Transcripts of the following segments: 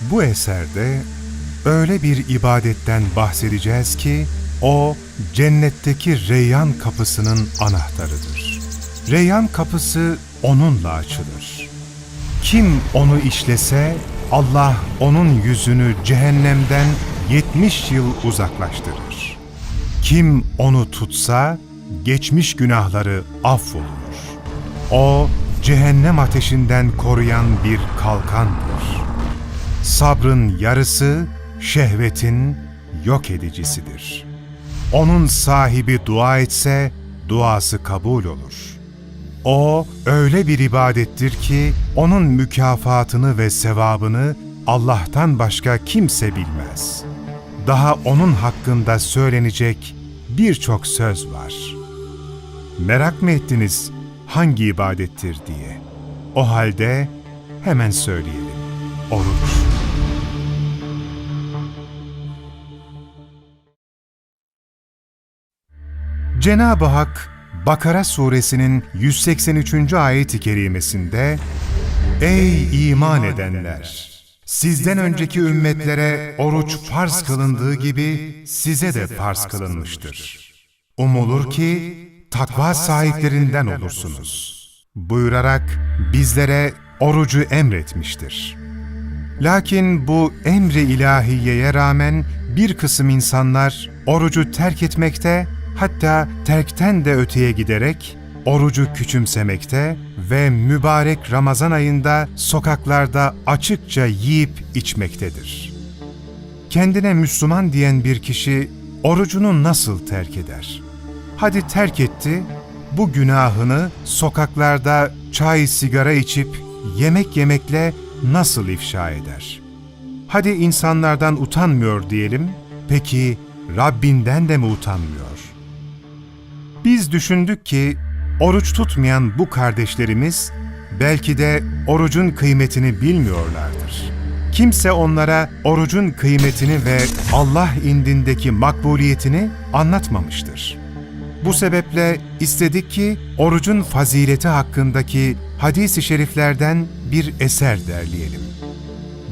Bu eserde öyle bir ibadetten bahsedeceğiz ki o cennetteki Reyyan kapısının anahtarıdır. Reyyan kapısı onunla açılır. Kim onu işlese Allah onun yüzünü cehennemden 70 yıl uzaklaştırır. Kim onu tutsa geçmiş günahları affolunur. O cehennem ateşinden koruyan bir kalkandır. Sabrın yarısı şehvetin yok edicisidir. Onun sahibi dua etse duası kabul olur. O öyle bir ibadettir ki onun mükafatını ve sevabını Allah'tan başka kimse bilmez. Daha onun hakkında söylenecek birçok söz var. Merak mı ettiniz hangi ibadettir diye? O halde hemen söyleyelim. Oruç. Cenab-ı Hak Bakara suresinin 183. ayet-i kerimesinde Ey iman edenler! Sizden önceki ümmetlere oruç farz kılındığı gibi size de farz kılınmıştır. Umulur ki takva sahiplerinden olursunuz. Buyurarak bizlere orucu emretmiştir. Lakin bu emri ilahiyeye rağmen bir kısım insanlar orucu terk etmekte, hatta terkten de öteye giderek orucu küçümsemekte ve mübarek Ramazan ayında sokaklarda açıkça yiyip içmektedir. Kendine Müslüman diyen bir kişi orucunu nasıl terk eder? Hadi terk etti, bu günahını sokaklarda çay sigara içip yemek yemekle nasıl ifşa eder? Hadi insanlardan utanmıyor diyelim, peki Rabbinden de mi utanmıyor? Biz düşündük ki oruç tutmayan bu kardeşlerimiz belki de orucun kıymetini bilmiyorlardır. Kimse onlara orucun kıymetini ve Allah indindeki makbuliyetini anlatmamıştır. Bu sebeple istedik ki orucun fazileti hakkındaki hadis-i şeriflerden bir eser derleyelim.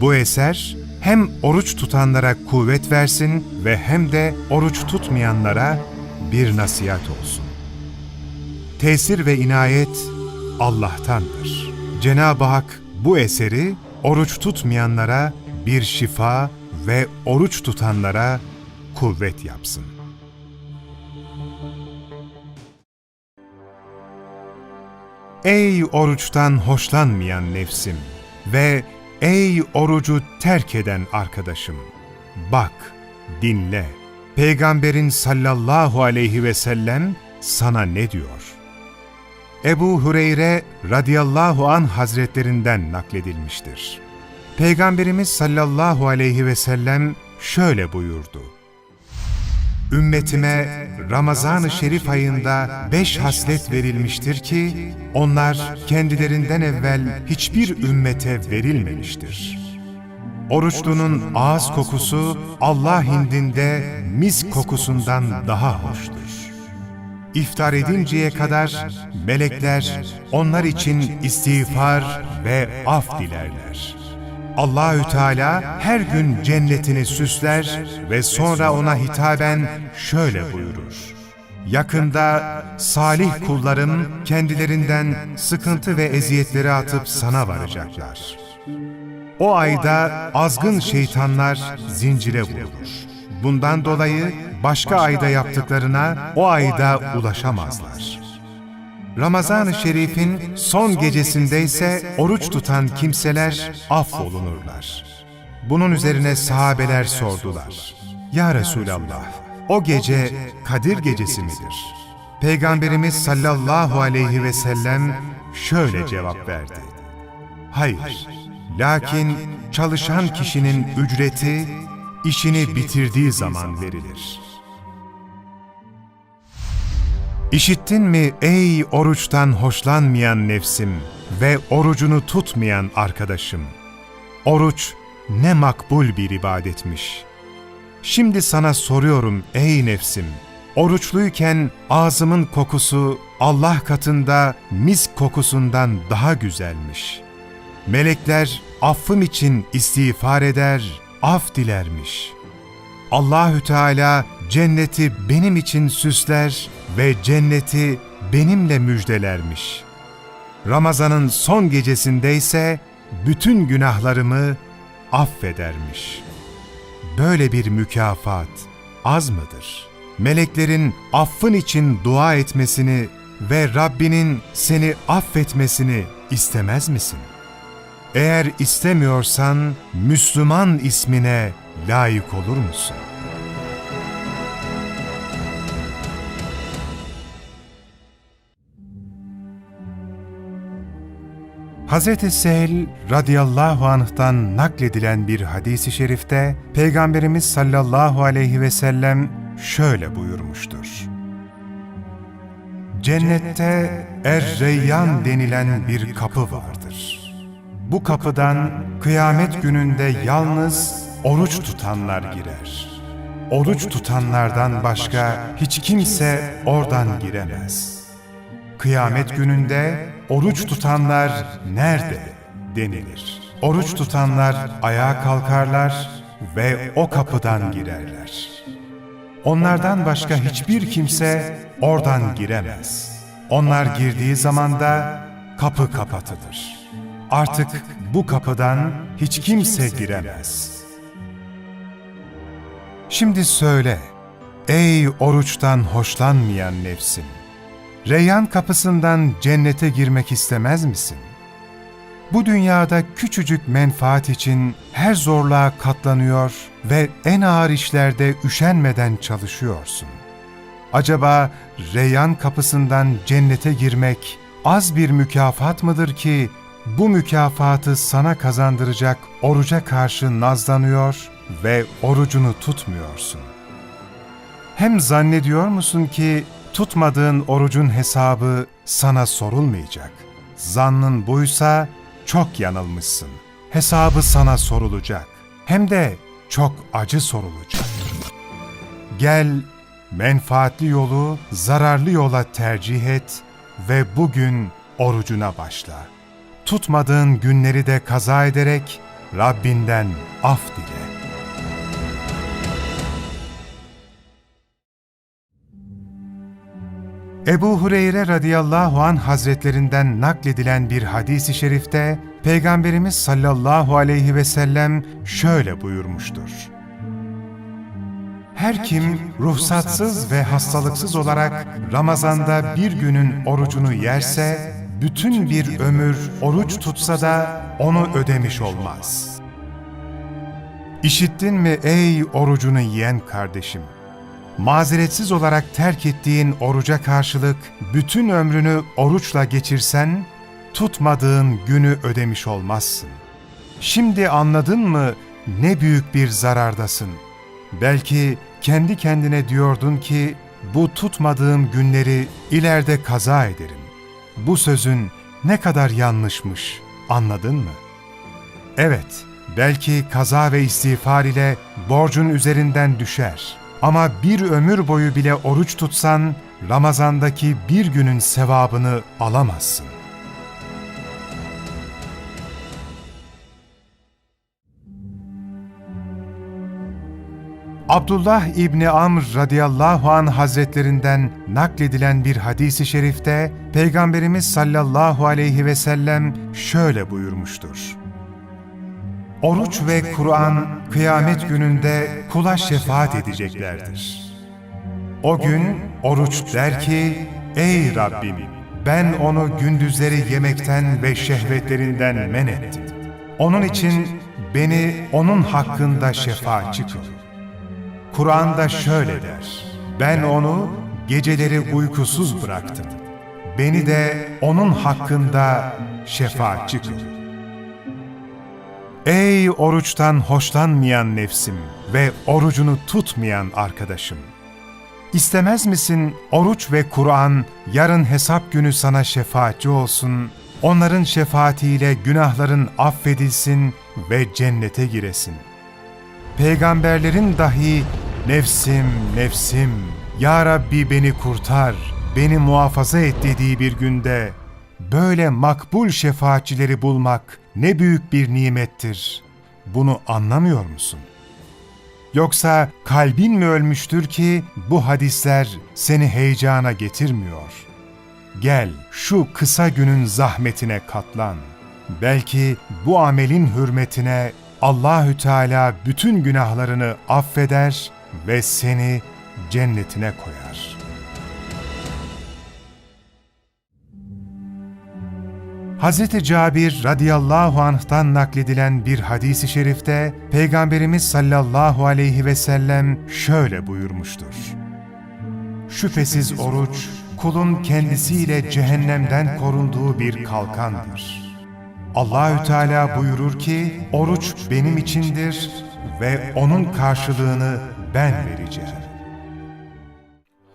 Bu eser hem oruç tutanlara kuvvet versin ve hem de oruç tutmayanlara bir nasihat olsun. Tesir ve inayet Allah'tandır. Cenab-ı Hak bu eseri oruç tutmayanlara bir şifa ve oruç tutanlara kuvvet yapsın. Ey oruçtan hoşlanmayan nefsim ve ey orucu terk eden arkadaşım! Bak, dinle. Peygamberin sallallahu aleyhi ve sellem sana ne diyor? Ebu Hureyre radıyallahu an hazretlerinden nakledilmiştir. Peygamberimiz sallallahu aleyhi ve sellem şöyle buyurdu. Ümmetime Ramazan-ı Şerif ayında beş haslet verilmiştir ki, onlar kendilerinden evvel hiçbir ümmete verilmemiştir. Oruçlunun ağız kokusu Allah indinde mis kokusundan daha hoştur. İftar edinceye kadar melekler onlar için istiğfar ve af dilerler. Allahü Teala her gün cennetini süsler ve sonra ona hitaben şöyle buyurur. Yakında salih kullarım kendilerinden sıkıntı ve eziyetleri atıp sana varacaklar. O ayda azgın şeytanlar zincire vurulur. Bundan dolayı başka ayda yaptıklarına o ayda ulaşamazlar. Ramazan-ı Şerif'in son gecesinde ise oruç tutan kimseler affolunurlar. Bunun üzerine sahabeler sordular. Ya Resulallah, o gece Kadir gecesi midir? Peygamberimiz sallallahu aleyhi ve sellem şöyle cevap verdi. Hayır, lakin çalışan kişinin ücreti işini bitirdiği zaman verilir. İşittin mi ey oruçtan hoşlanmayan nefsim ve orucunu tutmayan arkadaşım? Oruç ne makbul bir ibadetmiş. Şimdi sana soruyorum ey nefsim, oruçluyken ağzımın kokusu Allah katında mis kokusundan daha güzelmiş. Melekler affım için istiğfar eder, af dilermiş. Allahü Teala cenneti benim için süsler ve cenneti benimle müjdelermiş. Ramazanın son gecesinde ise bütün günahlarımı affedermiş. Böyle bir mükafat az mıdır? Meleklerin affın için dua etmesini ve Rabbinin seni affetmesini istemez misin? Eğer istemiyorsan Müslüman ismine layık olur musun? Hz. Sehl radıyallahu anh'tan nakledilen bir hadisi şerifte Peygamberimiz sallallahu aleyhi ve sellem şöyle buyurmuştur. Cennette Er-Reyyan denilen bir kapı vardır. Bu kapıdan kıyamet gününde yalnız oruç tutanlar girer. Oruç tutanlardan başka hiç kimse oradan giremez. Kıyamet gününde oruç tutanlar nerede denilir. Oruç tutanlar ayağa kalkarlar ve o kapıdan girerler. Onlardan başka hiçbir kimse oradan giremez. Onlar girdiği zaman da kapı kapatılır. Artık bu kapıdan hiç kimse giremez. Şimdi söyle, ey oruçtan hoşlanmayan nefsim, Reyyan kapısından cennete girmek istemez misin? Bu dünyada küçücük menfaat için her zorluğa katlanıyor ve en ağır işlerde üşenmeden çalışıyorsun. Acaba Reyyan kapısından cennete girmek az bir mükafat mıdır ki bu mükafatı sana kazandıracak oruca karşı nazlanıyor ve orucunu tutmuyorsun? Hem zannediyor musun ki tutmadığın orucun hesabı sana sorulmayacak. Zannın buysa çok yanılmışsın. Hesabı sana sorulacak. Hem de çok acı sorulacak. Gel, menfaatli yolu zararlı yola tercih et ve bugün orucuna başla. Tutmadığın günleri de kaza ederek Rabbinden af dile. Ebu Hureyre radıyallahu an hazretlerinden nakledilen bir hadisi şerifte Peygamberimiz sallallahu aleyhi ve sellem şöyle buyurmuştur. Her kim ruhsatsız ve hastalıksız olarak Ramazan'da bir günün orucunu yerse, bütün bir ömür oruç tutsa da onu ödemiş olmaz. İşittin mi ey orucunu yiyen kardeşim? mazeretsiz olarak terk ettiğin oruca karşılık bütün ömrünü oruçla geçirsen, tutmadığın günü ödemiş olmazsın. Şimdi anladın mı ne büyük bir zarardasın? Belki kendi kendine diyordun ki, bu tutmadığım günleri ileride kaza ederim. Bu sözün ne kadar yanlışmış, anladın mı? Evet, belki kaza ve istiğfar ile borcun üzerinden düşer.'' Ama bir ömür boyu bile oruç tutsan, Ramazandaki bir günün sevabını alamazsın. Abdullah İbni Amr radıyallahu an hazretlerinden nakledilen bir hadisi şerifte Peygamberimiz sallallahu aleyhi ve sellem şöyle buyurmuştur. Oruç ve Kur'an kıyamet gününde kula şefaat edeceklerdir. O gün oruç der ki, Ey Rabbim! Ben onu gündüzleri yemekten ve şehvetlerinden men ettim. Onun için beni onun hakkında şefaatçi kıl. Kur'an'da şöyle der, Ben onu geceleri uykusuz bıraktım. Beni de onun hakkında şefaatçi kıl. Ey oruçtan hoşlanmayan nefsim ve orucunu tutmayan arkadaşım! İstemez misin oruç ve Kur'an yarın hesap günü sana şefaatçi olsun, onların şefaatiyle günahların affedilsin ve cennete giresin. Peygamberlerin dahi nefsim, nefsim, Ya Rabbi beni kurtar, beni muhafaza et dediği bir günde böyle makbul şefaatçileri bulmak ne büyük bir nimettir. Bunu anlamıyor musun? Yoksa kalbin mi ölmüştür ki bu hadisler seni heyecana getirmiyor? Gel şu kısa günün zahmetine katlan. Belki bu amelin hürmetine Allahü Teala bütün günahlarını affeder ve seni cennetine koyar. Hz. Cabir radıyallahu anh'tan nakledilen bir hadisi şerifte Peygamberimiz sallallahu aleyhi ve sellem şöyle buyurmuştur. Şüphesiz oruç, kulun kendisiyle cehennemden korunduğu bir kalkandır. Allahü Teala buyurur ki, oruç benim içindir ve onun karşılığını ben vereceğim.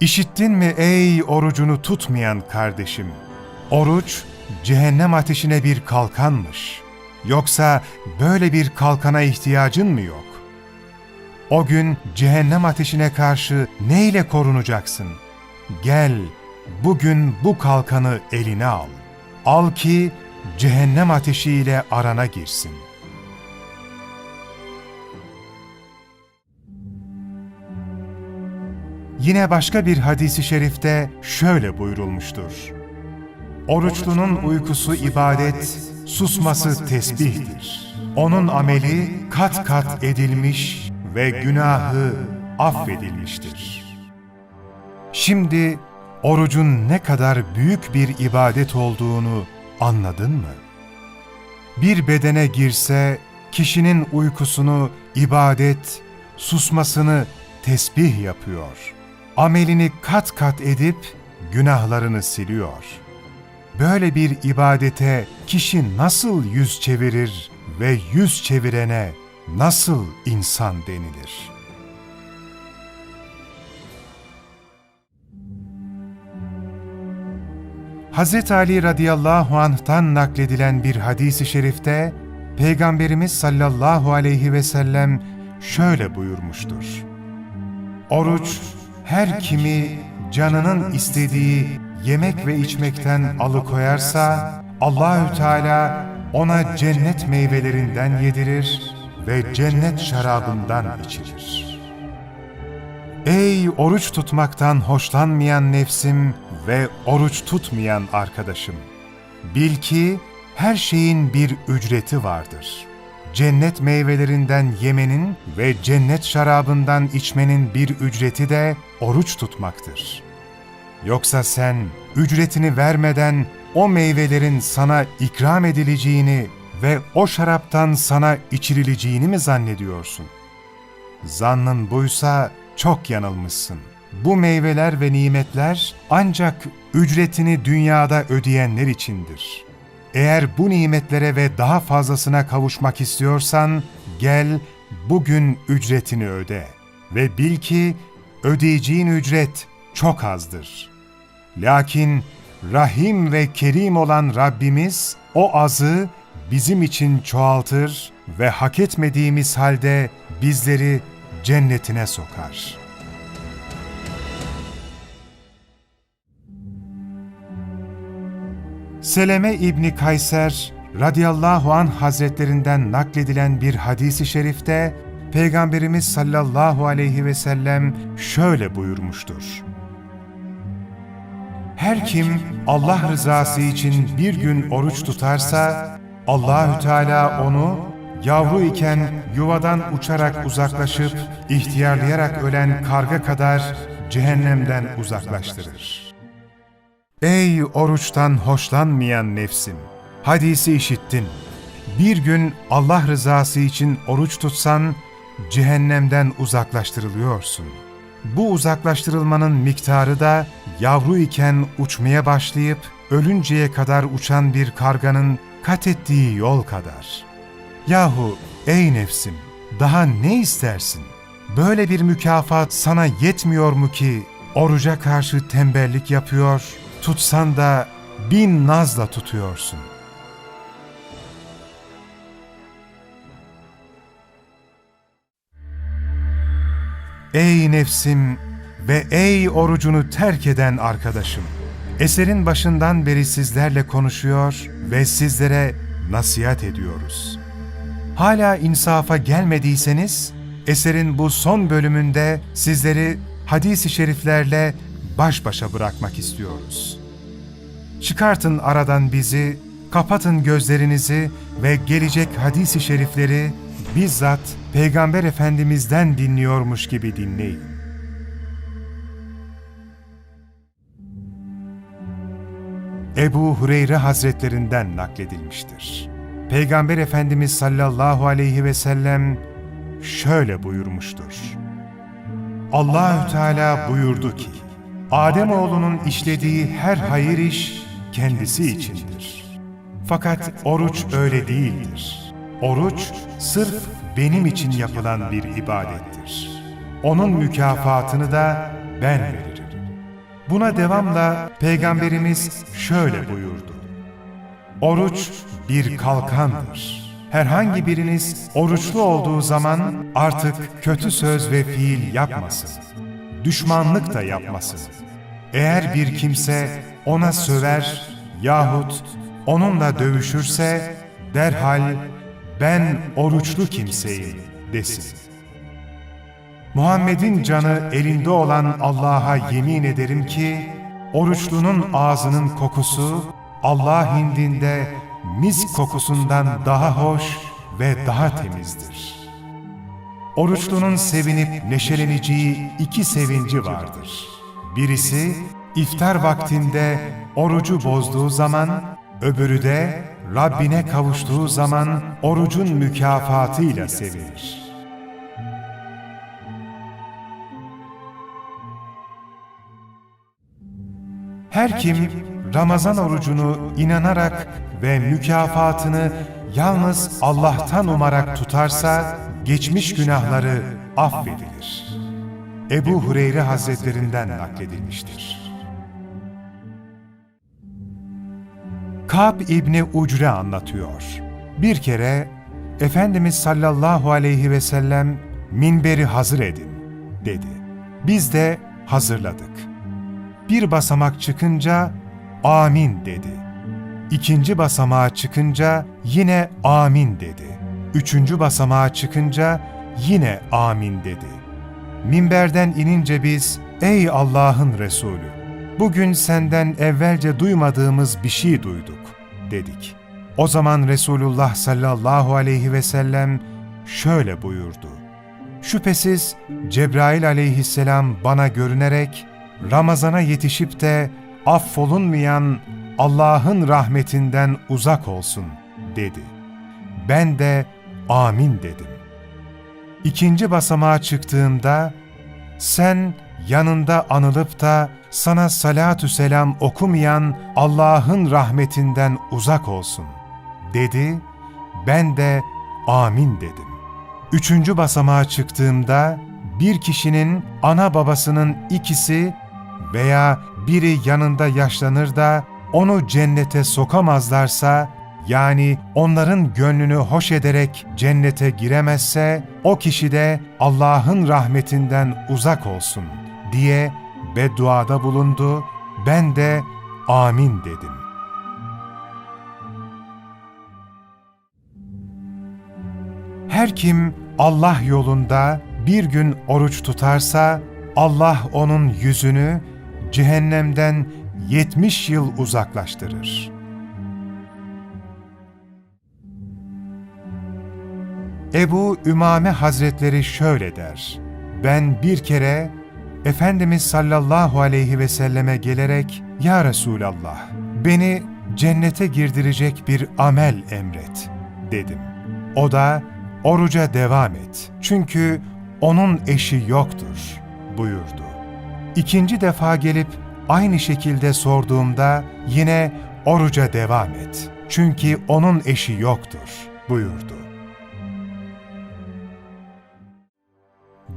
İşittin mi ey orucunu tutmayan kardeşim? Oruç, cehennem ateşine bir kalkanmış. Yoksa böyle bir kalkana ihtiyacın mı yok? O gün cehennem ateşine karşı neyle korunacaksın? Gel, bugün bu kalkanı eline al. Al ki cehennem ateşiyle arana girsin. Yine başka bir hadisi şerifte şöyle buyurulmuştur. Oruçlunun uykusu ibadet, susması tesbihtir. Onun ameli kat kat edilmiş ve günahı affedilmiştir. Şimdi orucun ne kadar büyük bir ibadet olduğunu anladın mı? Bir bedene girse kişinin uykusunu ibadet, susmasını tesbih yapıyor. Amelini kat kat edip günahlarını siliyor.'' Böyle bir ibadete kişi nasıl yüz çevirir ve yüz çevirene nasıl insan denilir? Hz. Ali radıyallahu anh'tan nakledilen bir hadisi şerifte Peygamberimiz sallallahu aleyhi ve sellem şöyle buyurmuştur. Oruç her kimi canının istediği yemek ve içmekten alıkoyarsa Allahü Teala ona cennet meyvelerinden yedirir ve cennet şarabından içirir. Ey oruç tutmaktan hoşlanmayan nefsim ve oruç tutmayan arkadaşım! Bil ki her şeyin bir ücreti vardır. Cennet meyvelerinden yemenin ve cennet şarabından içmenin bir ücreti de oruç tutmaktır.'' Yoksa sen ücretini vermeden o meyvelerin sana ikram edileceğini ve o şaraptan sana içirileceğini mi zannediyorsun? Zannın buysa çok yanılmışsın. Bu meyveler ve nimetler ancak ücretini dünyada ödeyenler içindir. Eğer bu nimetlere ve daha fazlasına kavuşmak istiyorsan, gel bugün ücretini öde ve bil ki ödeyeceğin ücret çok azdır.'' Lakin Rahim ve Kerim olan Rabbimiz o azı bizim için çoğaltır ve hak etmediğimiz halde bizleri cennetine sokar. Seleme İbni Kayser radıyallahu an hazretlerinden nakledilen bir hadisi şerifte Peygamberimiz sallallahu aleyhi ve sellem şöyle buyurmuştur. Her kim Allah rızası için bir gün oruç tutarsa Allahü Teala onu yavru iken yuvadan uçarak uzaklaşıp ihtiyarlayarak ölen karga kadar cehennemden uzaklaştırır. Ey oruçtan hoşlanmayan nefsim! Hadisi işittin. Bir gün Allah rızası için oruç tutsan cehennemden uzaklaştırılıyorsun.'' Bu uzaklaştırılmanın miktarı da yavru iken uçmaya başlayıp ölünceye kadar uçan bir karganın kat ettiği yol kadar. Yahu ey nefsim daha ne istersin? Böyle bir mükafat sana yetmiyor mu ki oruca karşı tembellik yapıyor, tutsan da bin nazla tutuyorsun.'' Ey nefsim ve ey orucunu terk eden arkadaşım! Eserin başından beri sizlerle konuşuyor ve sizlere nasihat ediyoruz. Hala insafa gelmediyseniz, eserin bu son bölümünde sizleri hadis-i şeriflerle baş başa bırakmak istiyoruz. Çıkartın aradan bizi, kapatın gözlerinizi ve gelecek hadis-i şerifleri bizzat Peygamber Efendimiz'den dinliyormuş gibi dinleyin. Ebu Hureyre Hazretlerinden nakledilmiştir. Peygamber Efendimiz sallallahu aleyhi ve sellem şöyle buyurmuştur. Allahü Teala buyurdu ki, Adem oğlunun işlediği her hayır iş kendisi içindir. Fakat oruç öyle değildir. Oruç sırf benim için yapılan bir ibadettir. Onun mükafatını da ben veririm. Buna devamla Peygamberimiz şöyle buyurdu. Oruç bir kalkandır. Herhangi biriniz oruçlu olduğu zaman artık kötü söz ve fiil yapmasın. Düşmanlık da yapmasın. Eğer bir kimse ona söver yahut onunla dövüşürse derhal ben oruçlu kimseyim desin. Muhammed'in canı elinde olan Allah'a yemin ederim ki, oruçlunun ağzının kokusu Allah indinde misk kokusundan daha hoş ve daha temizdir. Oruçlunun sevinip neşeleneceği iki sevinci vardır. Birisi, iftar vaktinde orucu bozduğu zaman, öbürü de Rabbine kavuştuğu zaman orucun mükafatıyla sevinir.'' Her kim Ramazan orucunu inanarak ve mükafatını yalnız Allah'tan umarak tutarsa geçmiş günahları affedilir. Ebu Hureyre Hazretlerinden nakledilmiştir. Kab İbni Ucre anlatıyor. Bir kere Efendimiz sallallahu aleyhi ve sellem minberi hazır edin dedi. Biz de hazırladık. Bir basamak çıkınca amin dedi. İkinci basamağa çıkınca yine amin dedi. Üçüncü basamağa çıkınca yine amin dedi. Minberden inince biz, ey Allah'ın Resulü, bugün senden evvelce duymadığımız bir şey duyduk, dedik. O zaman Resulullah sallallahu aleyhi ve sellem şöyle buyurdu. Şüphesiz Cebrail aleyhisselam bana görünerek, Ramazana yetişip de affolunmayan Allah'ın rahmetinden uzak olsun dedi. Ben de amin dedim. İkinci basamağa çıktığımda sen yanında anılıp da sana salatü selam okumayan Allah'ın rahmetinden uzak olsun dedi. Ben de amin dedim. Üçüncü basamağa çıktığımda bir kişinin ana babasının ikisi veya biri yanında yaşlanır da onu cennete sokamazlarsa, yani onların gönlünü hoş ederek cennete giremezse, o kişi de Allah'ın rahmetinden uzak olsun diye bedduada bulundu, ben de amin dedim. Her kim Allah yolunda bir gün oruç tutarsa, Allah onun yüzünü cehennemden 70 yıl uzaklaştırır. Ebu Ümame Hazretleri şöyle der, Ben bir kere Efendimiz sallallahu aleyhi ve selleme gelerek, Ya Resulallah, beni cennete girdirecek bir amel emret, dedim. O da, oruca devam et, çünkü onun eşi yoktur, buyurdu. İkinci defa gelip aynı şekilde sorduğumda yine oruca devam et. Çünkü onun eşi yoktur buyurdu.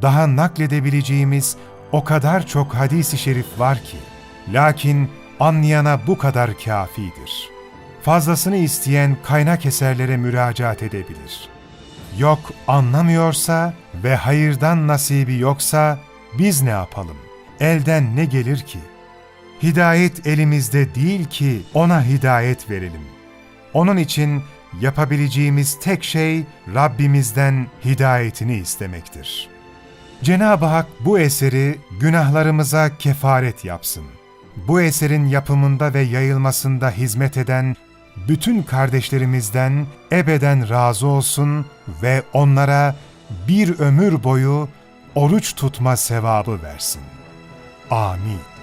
Daha nakledebileceğimiz o kadar çok hadis-i şerif var ki, lakin anlayana bu kadar kafidir. Fazlasını isteyen kaynak eserlere müracaat edebilir. Yok anlamıyorsa ve hayırdan nasibi yoksa biz ne yapalım? elden ne gelir ki? Hidayet elimizde değil ki ona hidayet verelim. Onun için yapabileceğimiz tek şey Rabbimizden hidayetini istemektir. Cenab-ı Hak bu eseri günahlarımıza kefaret yapsın. Bu eserin yapımında ve yayılmasında hizmet eden bütün kardeşlerimizden ebeden razı olsun ve onlara bir ömür boyu oruç tutma sevabı versin. Amin.